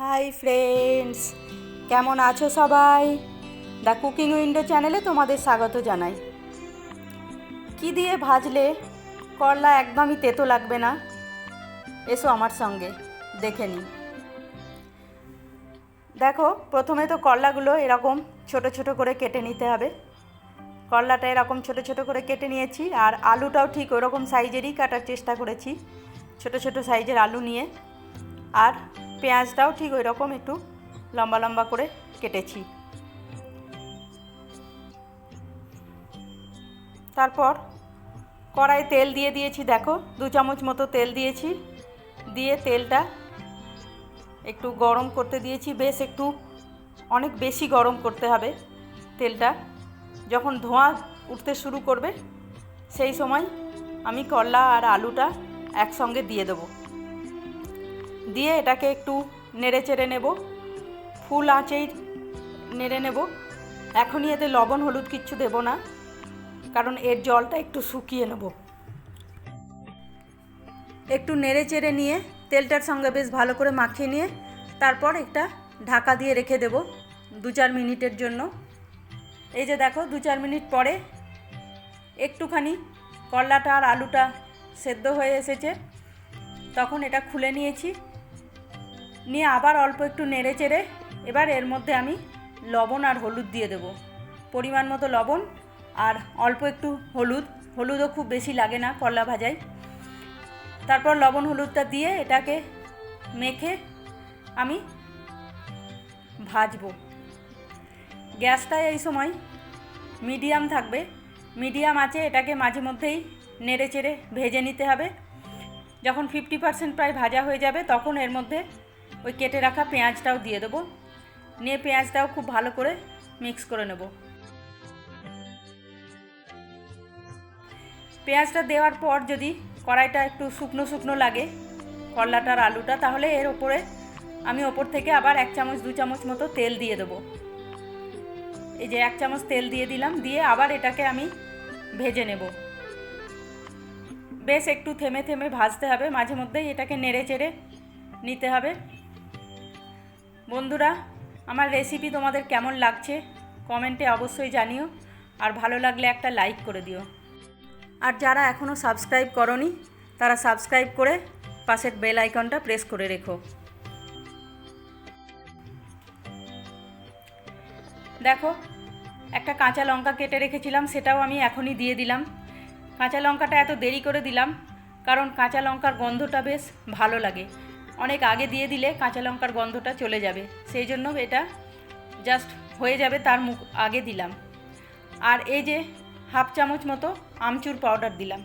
Hi friends কেমন আছো সবাই? দ্য কুকিং উইন্ডো চ্যানেলে তোমাদের স্বাগত জানাই। কি দিয়ে ভাজলে করলা একদমই তেতো লাগবে না? এসো আমার সঙ্গে, দেখে নিই। দেখো, প্রথমে তো করলাগুলো এরকম ছোট ছোট করে কেটে নিতে হবে। করলাটা এরকম ছোট ছোট করে কেটে নিয়েছি, আর আলুটাও ঠিক ওরকম সাইজেরই কাটার চেষ্টা করেছি। ছোট ছোট সাইজের আলু নিয়ে, আর পেঁয়াজটাও ঠিক ওই রকম একটু লম্বা লম্বা করে কেটেছি। তারপর কড়াই তেল দিয়ে দিয়েছি, দেখো, দু চামচ মতো তেল দিয়েছি। দিয়ে তেলটা একটু গরম করতে দিয়েছি, বেশ একটু অনেক বেশি গরম করতে হবে তেলটা। যখন ধোঁয়া উঠতে শুরু করবে, সেই সময় আমি করলা আর আলুটা একসঙ্গে দিয়ে দেবো। দিয়ে এটাকে একটু নেড়ে চেড়ে নেব। ফুল আঁচেই নেড়ে নেব। এখনই এতে লবণ, হলুদ কিচ্ছু দেব না, কারণ এর জলটা একটু শুকিয়ে নেব। একটু নেড়ে চেড়ে নিয়ে তেলটার সঙ্গে বেশ ভালো করে মাখিয়ে নিয়ে তারপর একটা ঢাকা দিয়ে রেখে দেব দু চার মিনিটের জন্য। এই যে দেখো, দু চার মিনিট পরে একটুখানি করলাটা আর আলুটা সেদ্ধ হয়ে এসেছে। তখন এটা খুলে নিয়েছি। নিয়ে আবার অল্প একটু নেড়ে চেড়ে এবার এর মধ্যে আমি লবণ আর হলুদ দিয়ে দেব। পরিমাণ মতো লবণ আর অল্প একটু হলুদ। হলুদও খুব বেশি লাগে না করলা ভাজায়। তারপর লবণ হলুদটা দিয়ে এটাকে মেখে আমি ভাজবো। গ্যাসটা এই সময় মিডিয়াম থাকবে। মিডিয়াম আছে, এটাকে মাঝে মধ্যেই নেড়ে চেড়ে ভেজে নিতে হবে। যখন ফিফটি পার্সেন্ট প্রায় ভাজা হয়ে যাবে, তখন এর মধ্যে ওই কেটে রাখা পেঁয়াজটাও দিয়ে দেবো। নিয়ে পেঁয়াজটাও খুব ভালো করে মিক্স করে নেব। পেঁয়াজটা দেওয়ার পর যদি কড়াইটা একটু শুকনো শুকনো লাগে করলাটার আলুটা, তাহলে এর ওপরে আমি ওপর থেকে আবার এক চামচ, দু চামচ মতো তেল দিয়ে দেবো। এই যে এক চামচ তেল দিয়ে দিলাম, দিয়ে আবার এটাকে আমি ভেজে নেব। বেশ একটু থেমে থেমে ভাজতে হবে, মাঝে মধ্যেই এটাকে নেড়ে চেড়ে নিতে হবে। বন্ধুরা, আমার রেসিপি তোমাদের কেমন লাগছে? কমেন্টে অবশ্যই জানিও, আর ভালো লাগলে একটা লাইক করে দিও। আর যারা এখনও সাবস্ক্রাইব করনি, তারা সাবস্ক্রাইব করে পাশের বেল আইকনটা প্রেস করে রেখো। দেখো, একটা কাঁচা লঙ্কা কেটে রেখেছিলাম, সেটাও আমি এখনই দিয়ে দিলাম। কাঁচা লঙ্কাটা এত দেরি করে দিলাম, কারণ কাঁচা লঙ্কার গন্ধটা বেশ ভালো লাগে। অনেক আগে দিয়ে দিলে কাঁচা লঙ্কার গন্ধটা চলে যাবে। সেই জন্য এটা জাস্ট হয়ে যাবে তার মুখ আগে দিলাম। আর এই যে হাফ চামচ মতো আমচুর পাউডার দিলাম।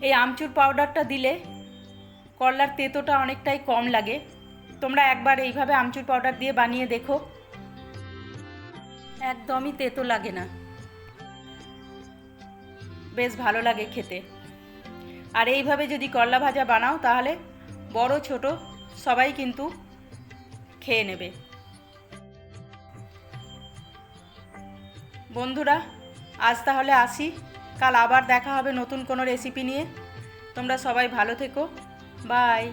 এই আমচুর পাউডারটা দিলে করলার তেতোটা অনেকটাই কম লাগে। তোমরা একবার এইভাবে আমচুর পাউডার দিয়ে বানিয়ে দেখো। একদমই তেতো লাগে না। বেশ ভালো লাগে খেতে। আর এইভাবে যদি করলা ভাজা বানাও তাহলে বড় ছোট সবাই কিন্তু খেয়ে নেবে। বন্ধুরা, আজ তাহলে আসি। কাল আবার দেখা হবে নতুন কোনো রেসিপি নিয়ে। তোমরা সবাই ভালো থেকো। বাই